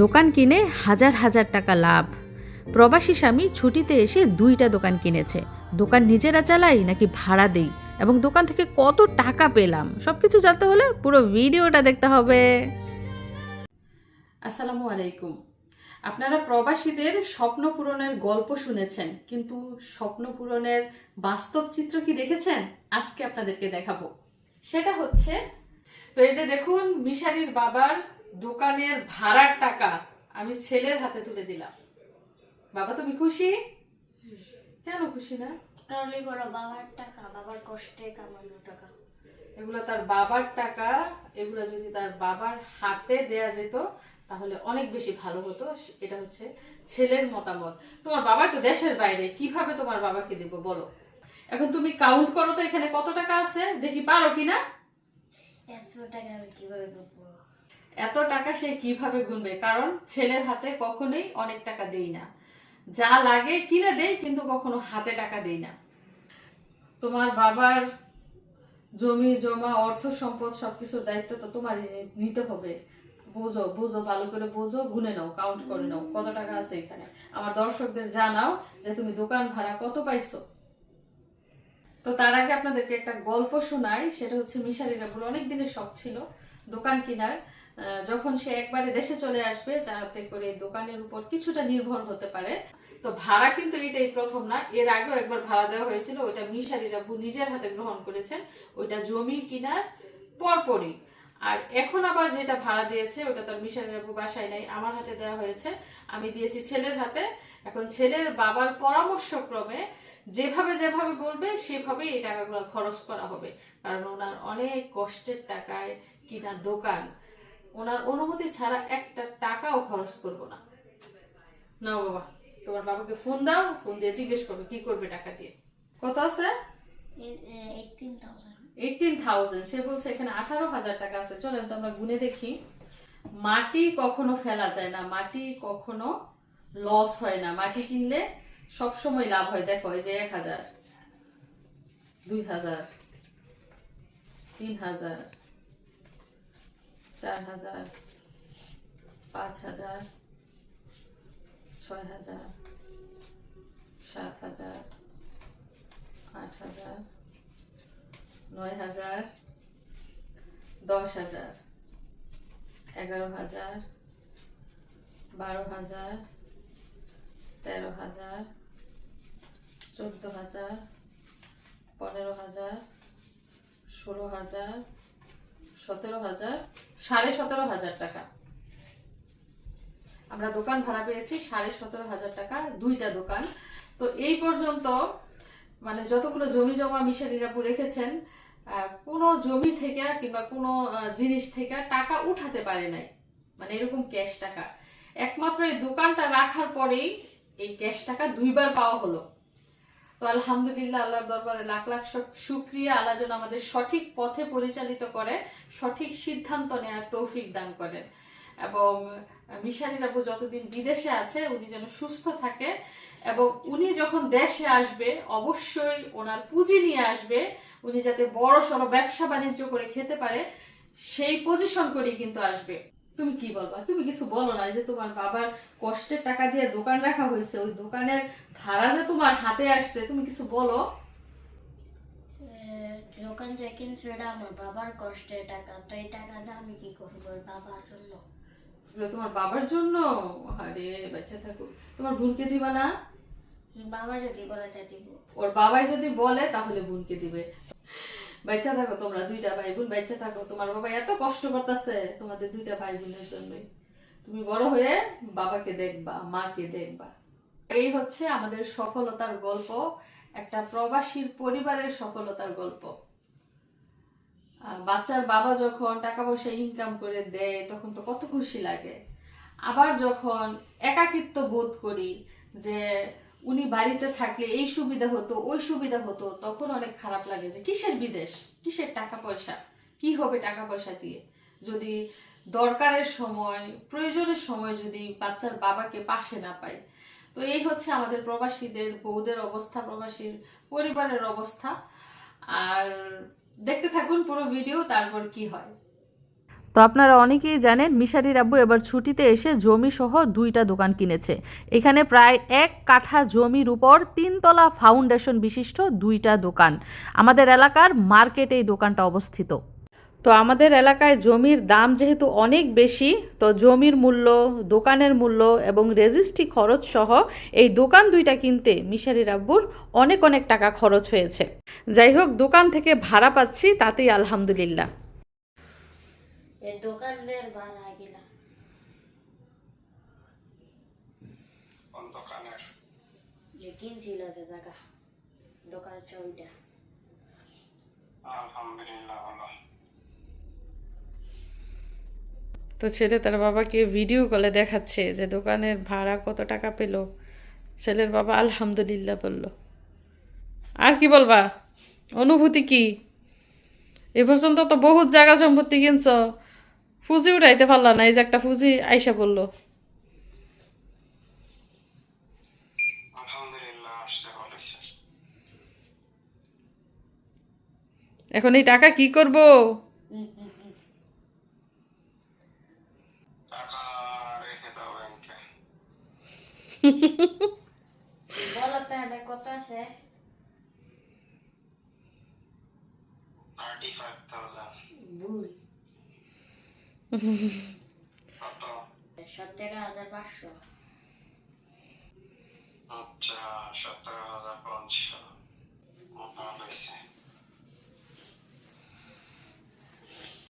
দোকান কিনে হাজার হাজার টাকা লাভ। প্রবাসী স্বামী ছুটিতে এসে দুইটা দোকান কিনেছে। দোকান নিজেরা চালাই নাকি ভাড়া দেই? এবং দোকান থেকে কত টাকা পেলাম? সব কিছু জানতে হলে পুরো ভিডিওটা দেখতে হবে। আসসালামু আলাইকুম। আপনারা প্রবাসীদের স্বপ্ন পূরণের গল্প শুনেছেন, কিন্তু স্বপ্ন পূরণের বাস্তব চিত্র কি দেখেছেন? আজকে আপনাদেরকে দেখাবো। সেটা হচ্ছে, তো এই যে দেখুন, মিশারির বাবার দোকানের ভাড়ার টাকা আমি ছেলের হাতে তুলে দিলাম। বাবা তুমি খুশি? কেন খুশি না? কারণ এগুলো বাবার টাকা বাবার কষ্টে কামানো টাকা। এগুলো তার বাবার টাকা এগুলো যদি তার বাবার হাতে দেয়া যেত তাহলে অনেক বেশি ভালো হতো। এটা হচ্ছে ছেলের মতামত। তোমার বাবা তো দেশের বাইরে কীভাবে তোমার বাবাকে দিব বলো? এখন তুমি কাউন্ট করো তো এখানে কত টাকা আছে দেখি পারো কিনা? এত টাকা আমি কীভাবে পাবো? এত টাকা সে কীভাবে গুনবে? কারণ ছেলের হাতে কখনোই অনেক টাকা দেই না। যা লাগে কিনে দেই, কিন্তু কখনো হাতে টাকা দেই না। তোমার বাবার জমি, জমা, অর্থ সম্পদ সবকিছুর দায়িত্ব তো তোমারই নি- নিতে হবে। বোঝো বোঝো, ভালো করে বোঝো, গুনে নাও কাউন্ট করে নাও, কত টাকা আছে এখানে। আমার দর্শকদের জানাও যে তুমি দোকান ভাড়া কত পাইছো। তো তার আগে আপনাদেরকে একটা গল্প শোনাই, সেটা হচ্ছে মিশারি রাবুর অনেক দিনের শখ ছিল দোকান কেনার। যখন সে একবারে দেশে চলে আসবে, যাতে করে দোকানের উপর কিছুটা নির্ভর হতে পারে। তো ভাড়া কিন্তু এটাই প্রথম না, এর আগেও একবার ভাড়া দেওয়া হয়েছিল, ওইটা মিশারি রাবু নিজের হাতে গ্রহণ করেছেন, ওইটা জমি কিনার পরপরই। আর এখন আবার যেটা ভাড়া দিয়েছে, ওটা তার মিশারি রাবু বাসায় নাই, আমার হাতে দেওয়া হয়েছে। আমি দিয়েছি ছেলের হাতে। এখন ছেলের বাবার পরামর্শক্রমে যেভাবে যেভাবে বলবে, সেভাবেই এই টাকাগুলো খরচ করা হবে। কারণ ওনার অনেক কষ্টের টাকায় কিনা দোকান। ওনার অনুমতি ছাড়া একটা টাকাও খরচ করব না। নাও বাবা তোমার বাবাকে ফোন দাও ফোন দিয়ে জিজ্ঞেস করবে কি করবে টাকা দিয়ে। কত আছে? এইটিন থাউজেন্ড এইটিন থাউজেন্ড সে বলছে এখানে আঠারো হাজার টাকা আছে। চলেন তো আমরা গুনে দেখি। মাটি কখনো ফেলা যায় না মাটি কখনো লস হয় না। মাটি কিনলে সব সময় লাভ হয়। দেখো এই যে এক হাজার দুই হাজার তিন হাজার চার হাজার, পাঁচ হাজার, ছয় হাজার, সাত হাজার, আট হাজার, নয় হাজার, দশ হাজার, এগারো হাজার, বারো হাজার, তেরো হাজার, চোদ্দ হাজার, পনেরো হাজার, ষোলো হাজার সতেরো হাজার, সাড়ে সতেরো হাজার টাকা। আমরা দোকান ভাড়া পেয়েছি সাড়ে সতেরো হাজার টাকা, দুইটা দোকান। তো এই পর্যন্ত মানে যতগুলো জমি জমা মিশারিরাপু রেখেছেন কোনো জমি থেকে কিংবা কোনো জিনিস থেকে টাকা উঠাতে পারে নাই। মানে এরকম ক্যাশ টাকা। একমাত্র এই দোকানটা রাখার পরেই এই ক্যাশ টাকা দুইবার পাওয়া হলো। তো আলহামদুলিল্লাহ আল্লাহর দরবারে লাখ লাখ শুক্রিয়া। আল্লাহ যেন আমাদের সঠিক পথে পরিচালিত করে, সঠিক সিদ্ধান্ত নেওয়ার তৌফিক দান করেন। এবং মিশারি রাবু যতদিন বিদেশে আছে, উনি যেন সুস্থ থাকে এবং উনি যখন দেশে আসবে, অবশ্যই ওনার পুঁজি নিয়ে আসবে, উনি যাতে বড় সড়ো ব্যবসা বাণিজ্য করে খেতে পারে, সেই পজিশন করেই কিন্তু আসবে। তুমি কি বলবা? তুমি কিছু বলো না যে তোমার বাবার কষ্টের টাকা দিয়ে দোকান রাখা হয়েছে ওই দোকানের ভাড়া যে তোমার হাতে আসছে তুমি কিছু বলো? দোকান যে কিনছে এটা আমার বাবার কষ্টের টাকা তো এই টাকাটা আমি কি করব বাবার জন্য? তোমার বাবার জন্য? আরে বাচ্চা থাকো। তোমার বোনকে দিবা না? বাবা যদি বলে তা দিব। ওর বাবাই যদি বলে তাহলে বোনকে দিবে। বাচ্চা থাকো তোমরা, দুইটা ভাই বোন বাচ্চা থাকো। তোমার বাবা এত কষ্ট করতেছে তোমাদের দুইটা ভাই বোনের জন্যই। তুমি বড় হয়ে বাবাকে দেখবা, মাকে দেখবা। এই হচ্ছে আমাদের সফলতার গল্প, একটা প্রবাসীর পরিবারের সফলতার গল্প। বাচ্চার বাবা যখন টাকা পয়সা ইনকাম করে দেয়, তখন তো কত খুশি লাগে। আবার যখন একাকিত্ব বোধ করি যে উনি বাড়িতে থাকলে এই সুবিধা হতো, ওই সুবিধা হতো, তখন অনেক খারাপ লাগে যে কিসের বিদেশ? কিসের টাকা পয়সা? কি হবে টাকা পয়সা দিয়ে? যদি দরকারের সময়, প্রয়োজনের সময় যদি বাচ্চার বাবাকে পাশে না পায়। তো এই হচ্ছে আমাদের প্রবাসীদের, বউদের অবস্থা, প্রবাসীর পরিবারের অবস্থা। আর দেখতে থাকুন পুরো ভিডিও, তারপর কি হয়। তো আপনারা অনেকেই জানেন, মিশারির আব্বু এবার ছুটিতে এসে জমি সহ দুইটা দোকান কিনেছে। এখানে প্রায় এক কাঠা জমির উপর তিনতলা ফাউন্ডেশন বিশিষ্ট দুইটা দোকান। আমাদের এলাকার মার্কেটে এই দোকানটা অবস্থিত। তো আমাদের এলাকায় জমির দাম যেহেতু অনেক বেশি, তো জমির মূল্য, দোকানের মূল্য এবং রেজিস্ট্রি খরচ সহ এই দোকান দুইটা কিনতে মিশারির আব্বুর অনেক অনেক টাকা খরচ হয়েছে। যাই হোক, দোকান থেকে ভাড়া পাচ্ছি, তাতেই আলহামদুলিল্লাহ। এই দোকানের ভাড়া গিলা কোন দোকানের যে কিনছিল যে জায়গা দোকানের ছবিটা আলহামদুলিল্লাহ ভালো তো ছেলে তার বাবাকে ভিডিও কলে দেখাচ্ছে যে দোকানের ভাড়া কত টাকা পেল। ছেলের বাবা আলহামদুলিল্লাহ বলল। আর কি বলবা? অনুভূতি কি? এ পর্যন্ত তো বহুত জায়গা সম্পত্তি কিনছ। ফুজি উঠাইতে পারলা না এই যে একটা ফুজি আইসা বলল। এখন এই টাকা কি করব? টাকা রেখে দাও ব্যাংকে বলো তাহলে কত আছে থার্টি ফাইভ থাউজেন্ড ভুল কত সতেরো হাজার পাঁচশো। আচ্ছা সতেরো হাজার পাঁচশো।